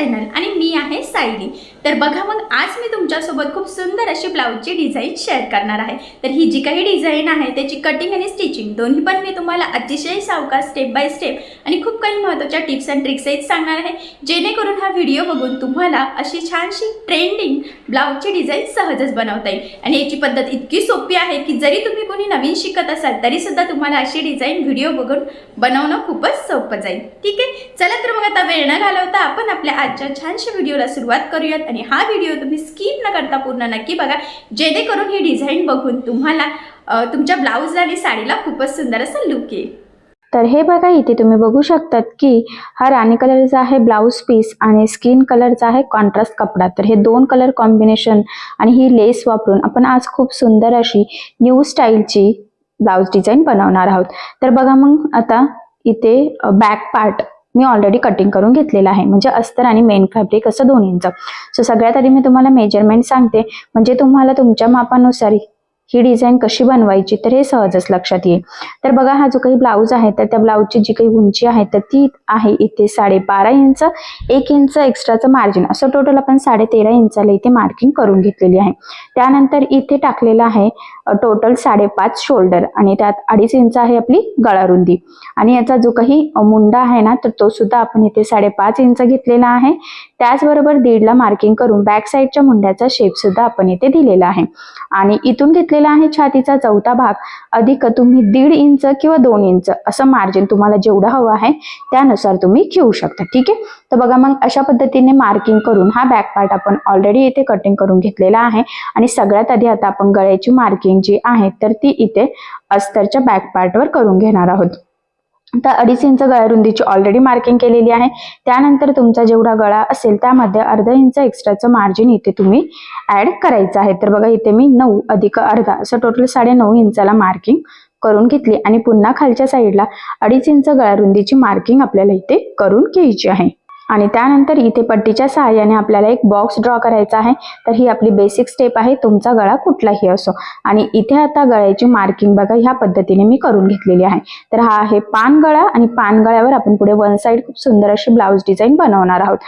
Channel आणि मी आहे सायली. तर बघा मग आज मी तुमच्यासोबत खूप सुंदर अशी ब्लाऊजची डिझाईन शेअर करणार आहे. तर ही जी काही डिझाईन आहे त्याची कटिंग आणि स्टिचिंग दोन्ही पण मी तुम्हाला अतिशय सावकाश स्टेप बाय स्टेप आणि खूप काही महत्त्वाच्या टिप्स अँड ट्रिक्सही सांगणार आहे. जेणेकरून हा व्हिडिओ बघून तुम्हाला अशी छानशी ट्रेंडिंग ब्लाऊजची डिझाईन सहजच बनवता येईल. आणि याची पद्धत इतकी सोपी आहे की जरी तुम्ही कोणी नवीन शिकत असाल तरीसुद्धा तुम्हाला अशी डिझाईन व्हिडिओ बघून बनवणं खूपच सोपं जाईल. ठीक आहे? चला तर मग आता वेळ न घालवता आपण आपल्या आजच्या छानशा व्हिडिओला सुरुवात करूयात आणि हा व्हिडिओ तुम्ही स्किप न करता पूर्ण नक्की बघा जेणेकरून ही डिझाईन बघून तुम्हाला तुमच्या ब्लाऊज आणि साडीला खूपच सुंदर असा लुक येईल. तर हे बघा इथे तुम्ही बघू शकतात की हा राणी कलरचा आहे ब्लाऊज पीस आणि स्किन कलरचा आहे कॉन्ट्रास्ट कपडा. तर हे दोन कलर कॉम्बिनेशन आणि ही लेस वापरून आपण आज खूप सुंदर अशी न्यू स्टाईलची ब्लाऊज डिझाईन बनवणार आहोत. तर बघा मग आता इथे बॅक पार्ट मी ऑलरेडी कटिंग करून घेतलेलं आहे. म्हणजे अस्तर आणि मेन फॅब्रिक असं दोन्हींचं. सो सगळ्यात आधी मी तुम्हाला मेजरमेंट सांगते. म्हणजे तुम्हाला तुमच्या मापानुसार ही डिझाईन कशी बनवायची तर हे सहजच लक्षात येईल. तर बघा हा जो काही ब्लाऊज आहे तर त्या ब्लाऊजची जी काही उंची आहे तर ती आहे इथे साडेबारा इंच एक इंच एक्स्ट्राचं मार्जिन असं टोटल आपण साडे तेरा इंचाला इथे मार्किंग करून घेतलेली आहे. त्यानंतर इथे टाकलेलं आहे टोटल साडेपाच शोल्डर आणि त्यात अडीच इंच आहे आपली गळारुंदी. आणि याचा जो काही मुंडा आहे ना तर तो सुद्धा आपण इथे साडेपाच इंच घेतलेला आहे. त्याचबरोबर दीडला मार्किंग करून बॅक साईडच्या मुंड्याचा शेप सुद्धा आपण इथे दिलेला आहे. आणि इथून घेतलेला आहे छातीचा चौथा भाग. अधिक तुम्ही दीड इंच किंवा दोन इंच असं मार्जिन तुम्हाला जेवढं हवं आहे त्यानुसार तुम्ही घेऊ शकता. ठीक आहे? तर बघा मग अशा पद्धतीने मार्किंग करून हा बॅक पार्ट आपण ऑलरेडी इथे कटिंग करून घेतलेला आहे. आणि सगळ्यात आधी आता आपण गळ्याची मार्किंग जी आहे तर ती इथे अस्तरच्या बॅक पार्टवर करून घेणार आहोत. तर अडीच इंच गळारुंदीची ऑलरेडी मार्किंग केलेली आहे. त्यानंतर तुमचा जेवढा गळा असेल त्यामध्ये अर्धा इंच एक्स्ट्राचं मार्जिन इथे तुम्ही ऍड करायचं आहे. तर बघा इथे मी नऊ अधिक अर्धा असं टोटल साडे नऊ इंचाला मार्किंग करून घेतली. आणि पुन्हा खालच्या साईडला अडीच इंच गळारुंदीची मार्किंग आपल्याला इथे करून घ्यायची आहे. आणि त्यानंतर इथे पट्टीच्या सहाय्याने आपल्याला एक बॉक्स ड्रॉ करायचा आहे. तर ही आपली बेसिक स्टेप आहे. तुमचा गळा कुठलाही असो. आणि इथे आता गळ्याची मार्किंग बघा ह्या पद्धतीने मी करून घेतलेली आहे. तर हा आहे पान गळा आणि पान गळ्यावर आपण पुढे वन साइड खूप सुंदर अशी ब्लाऊज डिझाईन बनवणार आहोत.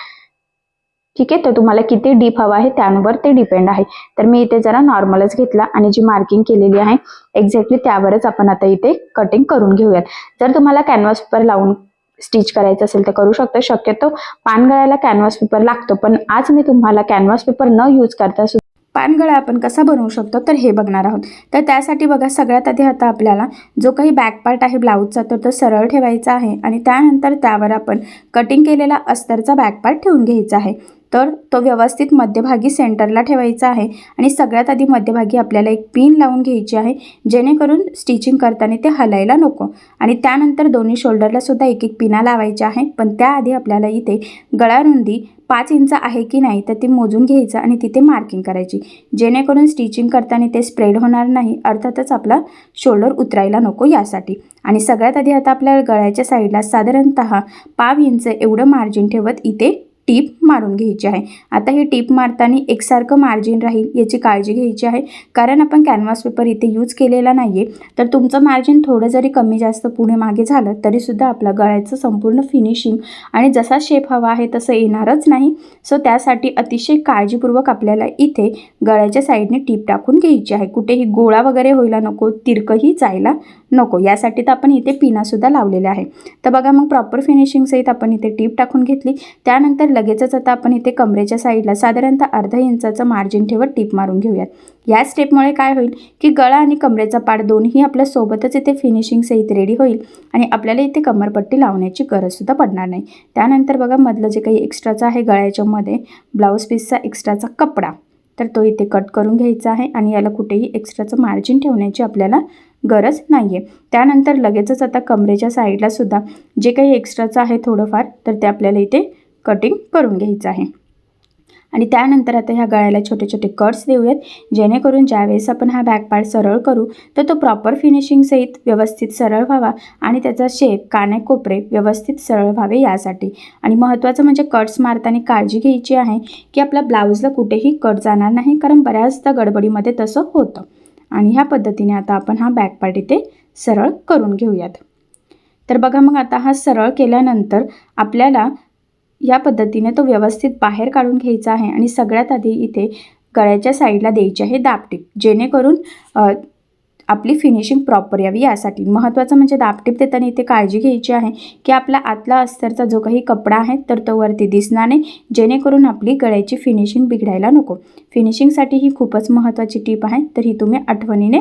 ठीक आहे? तर तुम्हाला किती डीप हवा आहे त्यावर ते डिपेंड आहे. तर मी इथे जरा नॉर्मलच घेतला आणि जी मार्किंग केलेली आहे एक्झॅक्टली त्यावरच आपण आता इथे कटिंग करून घेऊयात. जर तुम्हाला कॅनव्हास लावून स्टिच करायचं असेल तर करू शकतो. शक्यतो पानगळ्याला कॅनव्हास पेपर लागतो. पण आज मी तुम्हाला कॅनव्हास पेपर न यूज करता पानगळा आपण कसा बनवू शकतो तर हे बघणार आहोत. तर त्यासाठी बघा सगळ्यात आधी आता आपल्याला जो काही बॅक पार्ट आहे ब्लाऊजचा तर तो सरळ ठेवायचा आहे आणि त्यानंतर त्यावर आपण कटिंग केलेला अस्तरचा बॅक पार्ट ठेवून घ्यायचा आहे. तर तो व्यवस्थित मध्यभागी सेंटरला ठेवायचा आहे आणि सगळ्यात आधी मध्यभागी आपल्याला एक पिन लावून घ्यायची आहे जेणेकरून स्टिचिंग करताना ते हलायला नको. आणि त्यानंतर दोन्ही शोल्डरला सुद्धा एक एक पिना लावायच्या आहे पण त्याआधी आपल्याला इथे गळारुंदी पाच इंच आहे की नाही तर ती मोजून घ्यायचं आणि तिथे मार्किंग करायची. जेणेकरून स्टिचिंग करताना ते स्प्रेड होणार नाही अर्थातच आपला शोल्डर उतरायला नको यासाठी. आणि सगळ्यात आधी आता आपल्या गळ्याच्या साईडला साधारणतः पाव इंच एवढं मार्जिन ठेवत इथे टीप मारून घ्यायची आहे. आता ही टीप मारताना एकसारखं मार्जिन राहील याची काळजी घ्यायची आहे. कारण आपण कॅनव्हास पेपर इथे यूज केलेला नाही आहे तर तुमचं मार्जिन थोडं जरी कमी जास्त पुढे मागे झालं तरीसुद्धा आपला गळ्याचं संपूर्ण फिनिशिंग आणि जसा शेप हवा आहे तसं येणारच नाही. सो त्यासाठी अतिशय काळजीपूर्वक आपल्याला इथे गळ्याच्या साईडने टीप टाकून घ्यायची आहे. कुठेही गोळा वगैरे व्हायला नको तिरकंही जायला नको. यासाठी तर आपण इथे पिनासुद्धा लावलेले आहे. तर बघा मग प्रॉपर फिनिशिंग सहित आपण इथे टीप टाकून घेतली. त्यानंतर लगेचच आता आपण इथे कमरेच्या साईडला साधारणतः अर्धा इंचाचं मार्जिन ठेवत टीप मारून घेऊयात. या स्टेपमुळे काय होईल की गळा आणि कमरेचा पाड दोन्ही आपल्या सोबतच इथे फिनिशिंग सहित रेडी होईल आणि आपल्याला इथे कमरपट्टी लावण्याची गरजसुद्धा पडणार नाही. त्यानंतर बघा मधलं जे काही एक्स्ट्राचं आहे गळ्याच्यामध्ये ब्लाऊज पीसचा एक्स्ट्राचा कपडा तर तो इथे कट करून घ्यायचा आहे आणि याला कुठेही एक्स्ट्राचं मार्जिन ठेवण्याची आपल्याला गरज नाही आहे त्यानंतर लगेचच आता कमरेच्या साईडलासुद्धा जे काही एक्स्ट्राचं आहे थोडंफार तर ते आपल्याला इथे कटिंग करून घ्यायचं आहे. आणि त्यानंतर आता ह्या गळ्याला छोटे छोटे कट्स देऊयात जेणेकरून ज्यावेळेस आपण हा बॅक पार्ट सरळ करू तर तो प्रॉपर फिनिशिंगसहित व्यवस्थित सरळ व्हावा आणि त्याचा शेप काने कोपरे व्यवस्थित सरळ व्हावे यासाठी. आणि महत्त्वाचं म्हणजे कट्स मारताना काळजी घ्यायची आहे की आपला ब्लाऊजला कुठेही कट जाणार नाही कारण बऱ्याचदा गडबडीमध्ये तसं होतं. आणि ह्या पद्धतीने आता आपण हा बॅक पार्ट इथे सरळ करून घेऊयात. तर बघा मग आता हा सरळ केल्यानंतर आपल्याला या पद्धतीने तो व्यवस्थित बाहेर काढून घ्यायचा आहे आणि सगळ्यात आधी इथे गळ्याच्या साईडला द्यायची आहे दापटीप जेणेकरून आपली फिनिशिंग प्रॉपर यावी यासाठी. महत्त्वाचं म्हणजे दापटीप देताना इथे काळजी घ्यायची आहे की आपला आतला अस्तरचा जो काही कपडा आहे तर तो वरती दिसणार नाही जेणेकरून आपली गळ्याची फिनिशिंग बिघडायला नको. फिनिशिंगसाठी ही खूपच महत्त्वाची टीप आहे तर ही तुम्ही आठवणीने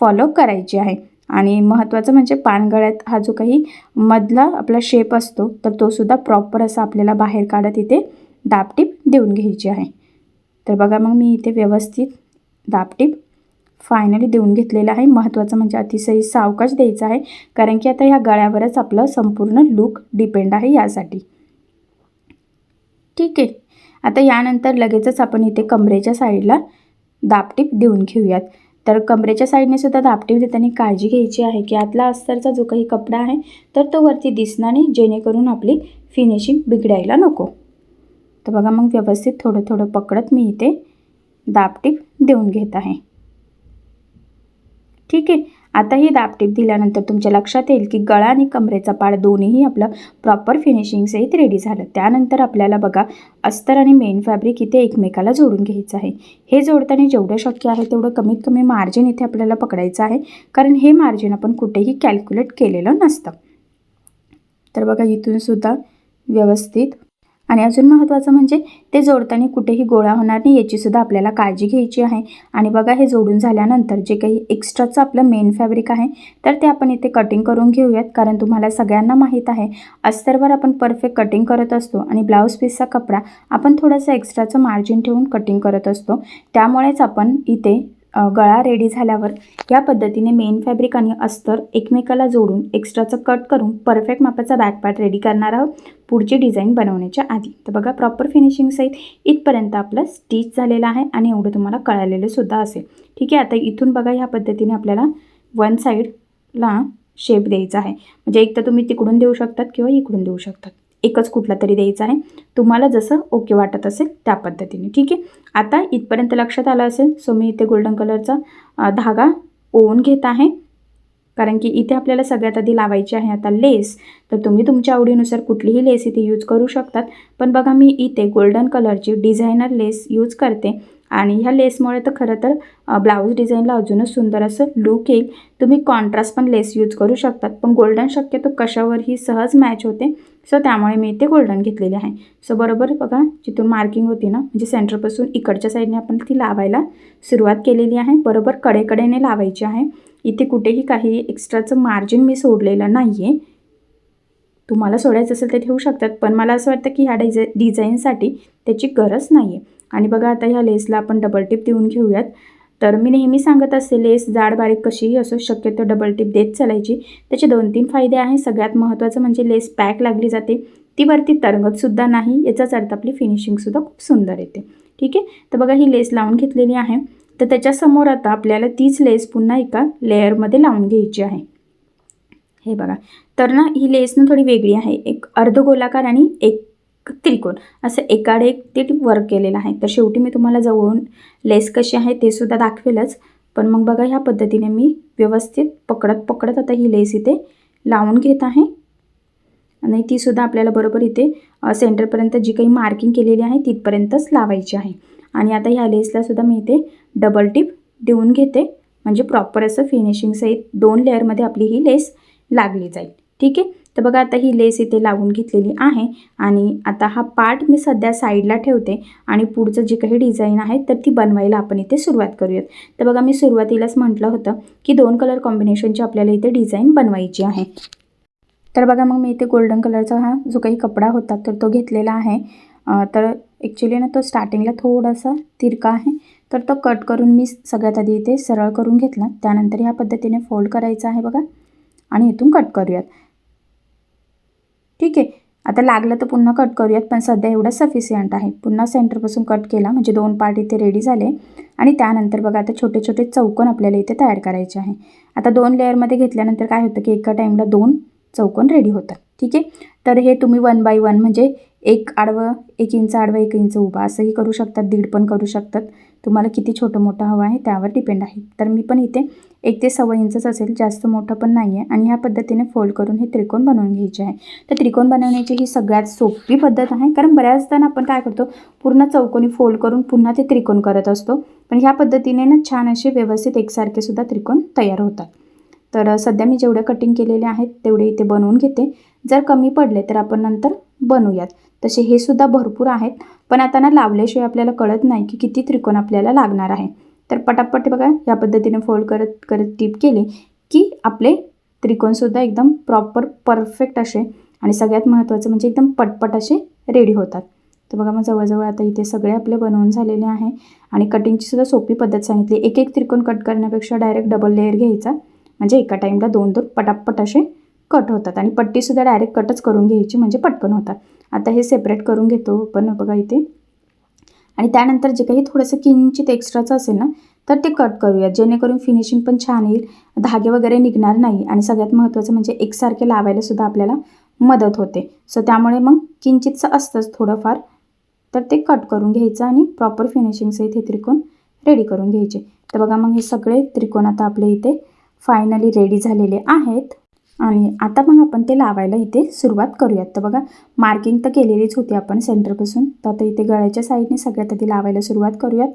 फॉलो करायची आहे. आणि महत्त्वाचं म्हणजे पानगळ्यात हा जो काही मधला आपला शेप असतो तर तो सुद्धा प्रॉपर असा आपल्याला बाहेर काढत इथे दापटीप देऊन घ्यायची आहे. तर बघा मग मी इथे व्यवस्थित दापटीप फायनली देऊन घेतलेला आहे. महत्त्वाचं म्हणजे अतिशय सावकाश द्यायचा आहे कारण की आता ह्या गळ्यावरच आपलं संपूर्ण लूक डिपेंड आहे यासाठी. ठीक आहे. आता यानंतर लगेचच आपण इथे कमरेच्या साईडला दापटीप देऊन घेऊयात. तर कमरेच्या साईडने सुद्धा दापटीप देताना काळजी घ्यायची आहे की आतला अस्तरचा जो काही कपडा आहे तर तो वरती दिसणार नाही जेणेकरून आपली फिनिशिंग बिघडायला नको. तर बघा मग व्यवस्थित थोडं थोडं पकडत मी इथे दापटीप देऊन घेत आहे. ठीक आहे? आता ही दापटीप दिल्यानंतर तुमच्या लक्षात येईल की गळा आणि कमरेचा पाड दोन्हीही आपलं प्रॉपर फिनिशिंग सहित रेडी झालं. त्यानंतर आपल्याला बघा अस्तर आणि मेन फॅब्रिक इथे एकमेकाला जोडून घ्यायचं आहे. हे जोडताना जेवढं शक्य आहे तेवढं कमीत कमी मार्जिन इथे आपल्याला पकडायचं आहे कारण हे मार्जिन आपण कुठेही कॅल्क्युलेट केलेलं नसतं. तर बघा इथून सुद्धा व्यवस्थित आणि अजून महत्त्वाचं म्हणजे ते जोडताना कुठेही गोळा होणार नाही याचीसुद्धा आपल्याला काळजी घ्यायची आहे. आणि बघा हे जोडून झाल्यानंतर जे काही एक्स्ट्राचं आपलं मेन फॅब्रिक आहे तर ते आपण इथे कटिंग करून घेऊयात. कारण तुम्हाला सगळ्यांना माहीत आहे अस्तरवर आपण परफेक्ट कटिंग करत असतो आणि ब्लाऊज पीसचा कपडा आपण थोडंसं एक्स्ट्राचं मार्जिन ठेवून कटिंग करत असतो. त्यामुळेच आपण इथे गळा रेडी झाल्यावर या पद्धतीने मेन फॅब्रिक आणि अस्तर एकमेकाला जोडून एक्स्ट्राचं कट करून परफेक्ट मापाचा बॅक पार्ट रेडी करणार आहोत. पुढची डिझाईन बनवण्याच्या आधी. तर बघा प्रॉपर फिनिशिंगसहित इथपर्यंत आपलं स्टिच झालेलं आहे आणि एवढं तुम्हाला कळालेलं सुद्धा असेल. ठीक आहे आता इथून बघा ह्या पद्धतीने आपल्याला वन साईडला शेप द्यायचा आहे. म्हणजे एक तर तुम्ही तिकडून देऊ शकतात किंवा इकडून देऊ शकतात. एकच कुठला तरी द्यायचा आहे. तुम्हाला जसं ओके वाटत असेल त्या पद्धतीने. ठीक आहे? आता इथपर्यंत लक्षात आलं असेल सो मी इथे गोल्डन कलरचा धागा ओवून घेत आहे. कारण की इथे आपल्याला सगळ्यात आधी लावायची आहे आता लेस तर तुम्ही तुमच्या आवडीनुसार कुठलीही लेस इथे यूज करू शकतात. पण बघा मी इथे गोल्डन कलरची डिझायनर लेस यूज करते. आणि ह्या लेसमुळे तर खरं तर ब्लाऊज डिझाईनला अजूनच सुंदर असं लूक येईल. तुम्ही कॉन्ट्रास्ट पण लेस यूज करू शकतात. पण गोल्डन शक्यतो कशावरही सहज मॅच होते. सो त्यामुळे मी इथे गोल्डन घेतलेले आहे. सो बरोबर बघा जिथून मार्किंग होती ना म्हणजे सेंटरपासून इकडच्या साईडने आपण ती लावायला सुरुवात केलेली आहे. बरोबर कडेकडेने लावायची आहे. इथे कुठेही काही एक्स्ट्राचं मार्जिन मी सोडलेलं नाही आहे तुम्हाला सोडायचं असेल ते ठेवू शकतात पण मला असं वाटतं की ह्या डिझाय डिझाईनसाठी त्याची गरज नाही आहे आणि बघा आता ह्या लेसला आपण डबल टिप देऊन घेऊयात. तर मी नेहमी सांगत असते लेस जाड बारीक कशीही असो शक्यतो डबल टिप देत चालायची. त्याचे दोन तीन फायदे आहे सगळ्यात महत्त्वाचं म्हणजे लेस पॅक लागली जाते. ती वरती तरंगतसुद्धा नाही. याचाच अर्थ आपली फिनिशिंगसुद्धा खूप सुंदर येते. ठीक आहे? तर बघा ही लेस लावून घेतलेली आहे. तर त्याच्यासमोर आता आपल्याला तीच लेस पुन्हा एका लेअरमध्ये लावून घ्यायची आहे. हे बघा. तर ना ही लेस ना थोडी वेगळी आहे. एक अर्धगोलाकार आणि एक त्रिकोण. असं एकाडे एक ते वर्क केलेलं आहे. तर शेवटी मी तुम्हाला जवळून लेस कशी आहे ते सुद्धा दाखवेलच. पण मग बघा ह्या पद्धतीने मी व्यवस्थित पकडत पकडत आता ही लेस इथे लावून घेत आहे. आणि तीसुद्धा आपल्याला बरोबर इथे सेंटरपर्यंत जी काही मार्किंग केलेली आहे तिथपर्यंतच लावायची आहे. आणि आता ह्या लेसला सुद्धा मी इथे डबल टिप देऊन घेते. म्हणजे प्रॉपर असं फिनिशिंग सहित दोन लेअरमध्ये आपली ही लेस लागली जाईल. ठीक आहे? तर बघा आता ही लेस इथे लावून घेतलेली आहे आणि आता हा पार्ट मी सध्या साईडला ठेवते आणि पुढचं जी काही डिझाईन आहे तर ती बनवायला आपण इथे सुरुवात करूयात. तर बघा मी सुरुवातीलाच म्हटलं होतं की दोन कलर कॉम्बिनेशनची आपल्याला इथे डिझाईन बनवायची आहे. तर बघा मग मी इथे गोल्डन कलरचा हा जो काही कपडा होता तर तो घेतलेला आहे. तर ॲक्च्युली ना तो स्टार्टिंगला थोडासा तिरका आहे. तर तो कट करून मी सगळ्यात आधी इथे सरळ करून घेतला. त्यानंतर ह्या पद्धतीने फोल्ड करायचा आहे बघा. आणि इथून कट करूयात. ठीक आहे. आता लागलं तर पुन्हा कट करूयात पण सध्या एवढं सफिशियंट आहे. पुन्हा सेंटरपासून कट केला म्हणजे दोन पार्ट इथे रेडी झाले. आणि त्यानंतर बघा आता छोटे छोटे चौकोन आपल्याला इथे तयार करायचे आहे. आता दोन लेअरमध्ये घेतल्यानंतर काय होतं की एका टाईमला दोन चौकोन रेडी होतात. ठीक आहे? तर हे तुम्ही वन बाय वन म्हणजे एक आडवं एक इंच आडवं एक इंच उभा असंही करू शकतात दीड पण करू शकतात. तुम्हाला किती छोटं मोठं हवं आहे त्यावर डिपेंड आहे. तर मी पण इथे एक ते सव्वा इंचच असेल जास्त मोठं पण नाही आहे आणि ह्या पद्धतीने फोल्ड करून हे त्रिकोण बनवून घ्यायचे आहे. तर त्रिकोण बनवण्याची ही सगळ्यात सोपी पद्धत आहे कारण बऱ्याचदा आपण काय करतो पूर्ण चौकोनी फोल्ड करून पुन्हा ते त्रिकोण करत असतो. पण ह्या पद्धतीने ना छान असे व्यवस्थित एकसारखे सुद्धा त्रिकोण तयार होतात. तर सध्या मी जेवढे कटिंग केलेले आहेत तेवढे इथे बनवून घेते. जर कमी पडले तर आपण नंतर बनवूयात तसे हे सुद्धा भरपूर आहेत. पण आता ना लावल्याशिवाय आपल्याला कळत नाही की किती त्रिकोण आपल्याला लागणार आहे. तर पटापट बघा या पद्धतीने फोल्ड करत करत टीप केले की आपले त्रिकोणसुद्धा एकदम प्रॉपर परफेक्ट असे आणि सगळ्यात महत्त्वाचं म्हणजे एकदम पटपट असे रेडी होतात. तर बघा मग जवळजवळ आता इथे सगळे आपले बनवून झालेले आहे आणि कटिंगची सुद्धा सोपी पद्धत सांगितली. एक एक त्रिकोण कट करण्यापेक्षा डायरेक्ट डबल लेअर घ्यायचा. म्हणजे एका टाईमला दोन दोन पटापट असे कट होतात. आणि पट्टीसुद्धा डायरेक्ट कटच करून घ्यायची म्हणजे पटकन होतात. आता हे सेपरेट करून घेतो पण बघा इथे. आणि त्यानंतर जे काही थोडंसं किंचित एक्स्ट्राचं असेल ना तर ते कट करूयात जेणेकरून फिनिशिंग पण छान येईल. धागे वगैरे निघणार नाही. आणि सगळ्यात महत्त्वाचं म्हणजे एकसारखे लावायला सुद्धा आपल्याला मदत होते. सो त्यामुळे मग किंचितचं असतंच थोडंफार. तर ते कट करून घ्यायचं आणि प्रॉपर फिनिशिंगसहित हे त्रिकोण रेडी करून घ्यायचे. तर बघा मग हे सगळे त्रिकोण आता आपले इथे फायनली रेडी झालेले आहेत. आणि आता मग आपण ते लावायला इथे सुरुवात करूयात. तर बघा मार्किंग तर केलेलीच होती आपण सेंटरपासून तर आता इथे गळ्याच्या साईडने सगळ्यात आधी लावायला सुरुवात करूयात.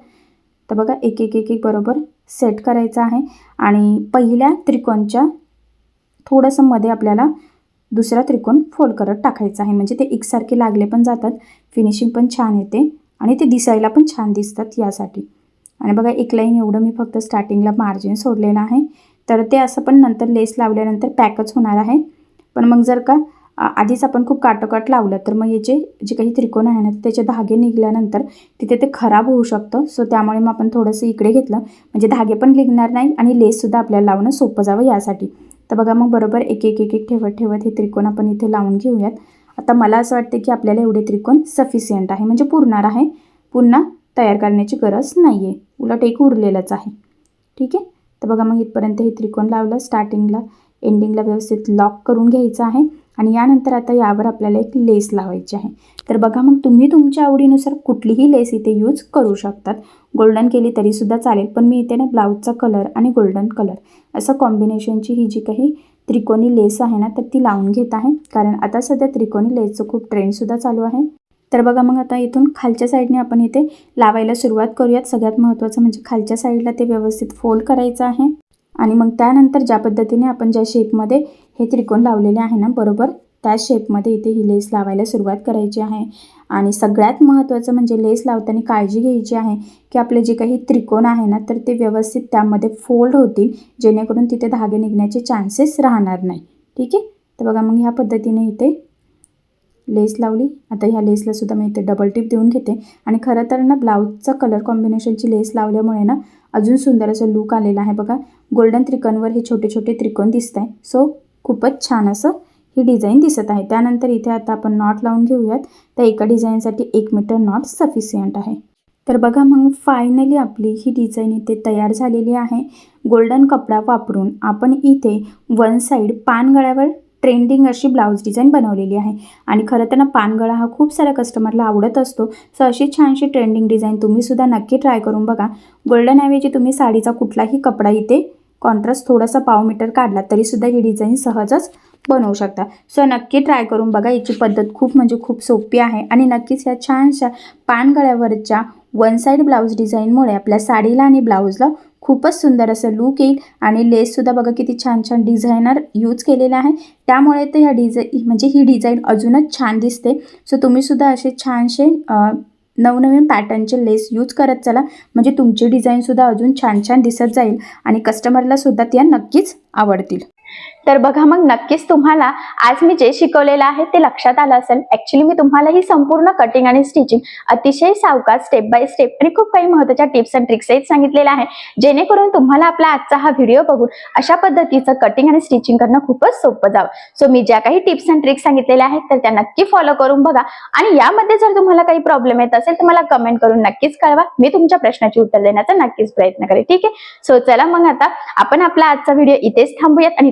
तर बघा एक एक एक एक बरोबर सेट करायचं आहे. आणि पहिल्या त्रिकोणच्या थोडंसं मध्ये आपल्याला दुसरा त्रिकोण फोल्ड करत टाकायचा आहे. म्हणजे ते एकसारखे लागले पण जातात. फिनिशिंग पण छान येते. आणि ते दिसायला पण छान दिसतात यासाठी. आणि बघा एक लाईन एवढं मी फक्त स्टार्टिंगला मार्जिन सोडलेलं आहे. तर ते असं पण नंतर लेस लावल्यानंतर पॅकच होणार आहे. पण मग जर का आधीच आपण खूप काटोकाट लावलं तर मग याचे जे काही त्रिकोण आहे ना त्याचे धागे निघाल्यानंतर तिथे ते खराब होऊ शकतं. सो त्यामुळे मग आपण थोडंसं इकडे घेतलं. म्हणजे धागे पण निघणार नाही आणि लेससुद्धा आपल्याला लावणं सोपं जावं यासाठी. तर बघा मग बरोबर एक एक एक एक ठेवत ठेवत हे त्रिकोण आपण इथे लावून घेऊयात. आता मला असं वाटतं की आपल्याला एवढे त्रिकोण सफिशियंट आहे. म्हणजे पुरणार आहे. पुन्हा तयार करण्याची गरज नाही आहे उलट एक उरलेलंच आहे. ठीक आहे? तर बघा मग इथपर्यंत हे त्रिकोण लावलं. स्टार्टिंगला एंडिंगला व्यवस्थित लॉक करून घ्यायचं आहे. आणि यानंतर आता यावर आपल्याला एक लेस लावायची आहे. तर बघा मग तुम्ही तुमच्या आवडीनुसार कुठलीही लेस इथे यूज करू शकतात. गोल्डन केली तरीसुद्धा चालेल पण मी इथे ना ब्लाऊजचा कलर आणि गोल्डन कलर असं कॉम्बिनेशनची ही जी काही त्रिकोणी लेस आहे ना तर ती लावून घेत आहे. कारण आता सध्या त्रिकोणी लेसचं खूप ट्रेंडसुद्धा चालू आहे. तर बघा मग आता इथून खालच्या साईडने आपण इथे लावायला सुरुवात करूयात. सगळ्यात महत्त्वाचं म्हणजे खालच्या साईडला ते व्यवस्थित फोल्ड करायचं आहे. आणि मग त्यानंतर ज्या पद्धतीने आपण ज्या शेपमध्ये हे त्रिकोण लावलेले आहे ना बरोबर त्या शेपमध्ये इथे ही लेस लावायला सुरुवात करायची आहे. आणि सगळ्यात महत्त्वाचं म्हणजे लेस लावताना काळजी घ्यायची आहे की आपले जे काही त्रिकोण आहे ना तर ते व्यवस्थित त्यामध्ये फोल्ड होतील जेणेकरून तिथे धागे निघण्याचे चान्सेस राहणार नाही. ठीक आहे? तर बघा मग ह्या पद्धतीने इथे लेस लावली. आता ह्या लेसला सुद्धा मी इथे डबल टिप देऊन घेते. आणि खरं तर ना ब्लाऊजचा कलर कॉम्बिनेशनची लेस लावल्यामुळे ना अजून सुंदर असं लूक आलेला आहे बघा. गोल्डन त्रिकोणवर हे छोटे छोटे त्रिकोण दिसत आहे सो खूपच छान असं ही डिझाईन दिसत आहे. त्यानंतर इथे आता आपण नॉट लावून घेऊयात. तर एका डिझाईनसाठी एक मीटर नॉट सफिशियंट आहे. तर बघा मग फायनली आपली ही डिझाईन इथे तयार झालेली आहे. गोल्डन कपडा वापरून आपण इथे वन साईड पानगळ्यावर ट्रेंडिंग अशी ब्लाऊज डिझाईन बनवलेली आहे. आणि खरं तर ना पानगळा हा खूप साऱ्या कस्टमरला आवडत असतो. सो अशी छानशी ट्रेंडिंग डिझाईन तुम्हीसुद्धा नक्की ट्राय करून बघा. गोल्डन ऐवजी तुम्ही साडीचा कुठलाही कपडा इथे कॉन्ट्रास्ट थोडासा पाव मीटर काढला तरीसुद्धा ही डिझाईन सहजच बनवू शकता. सो नक्की ट्राय करून बघा. याची पद्धत खूप म्हणजे खूप सोपी आहे. आणि नक्कीच ह्या छानशा पानगळ्यावरच्या वन साईड ब्लाऊज डिझाईनमुळे आपल्या साडीला आणि ब्लाऊजला खूपच सुंदर असं लूक येईल. आणि लेससुद्धा बघा किती छान छान डिझायनर यूज केलेला आहे. त्यामुळे तर ह्या डिझाई म्हणजे ही डिझाईन अजूनच छान दिसते. सो तुम्हीसुद्धा असे छानसे नवनवीन पॅटर्नचे लेस यूज करत चला. म्हणजे तुमची डिझाईनसुद्धा अजून छान छान दिसत जाईल. आणि कस्टमरला सुद्धा त्या नक्कीच आवडतील. तर बघा मग नक्कीच तुम्हाला आज मी जे शिकवलेलं आहे ते लक्षात आलं असेल. ऍक्च्युली मी तुम्हाला ही संपूर्ण कटिंग आणि स्टिचिंग अतिशय सावकाश स्टेप बाय स्टेप आणि खूप काही महत्त्वाच्या टिप्स अँड ट्रिक्स सांगितलेल्या आहे. जेणेकरून तुम्हाला आपला आजचा हा व्हिडिओ बघून अशा पद्धतीचं कटिंग आणि स्टिचिंग करणं खूपच सोपं जावं. सो मी ज्या काही टिप्स अँड ट्रिक्स सांगितलेल्या आहेत तर त्या नक्की फॉलो करून बघा. आणि यामध्ये जर तुम्हाला काही प्रॉब्लेम येत असेल तर मला कमेंट करून नक्कीच कळवा. मी तुमच्या प्रश्नाची उत्तर देण्याचा नक्कीच प्रयत्न करेन. ठीक आहे? सो चला मग आता आपण आपला आजचा व्हिडिओ इथेच थांबूयात आणि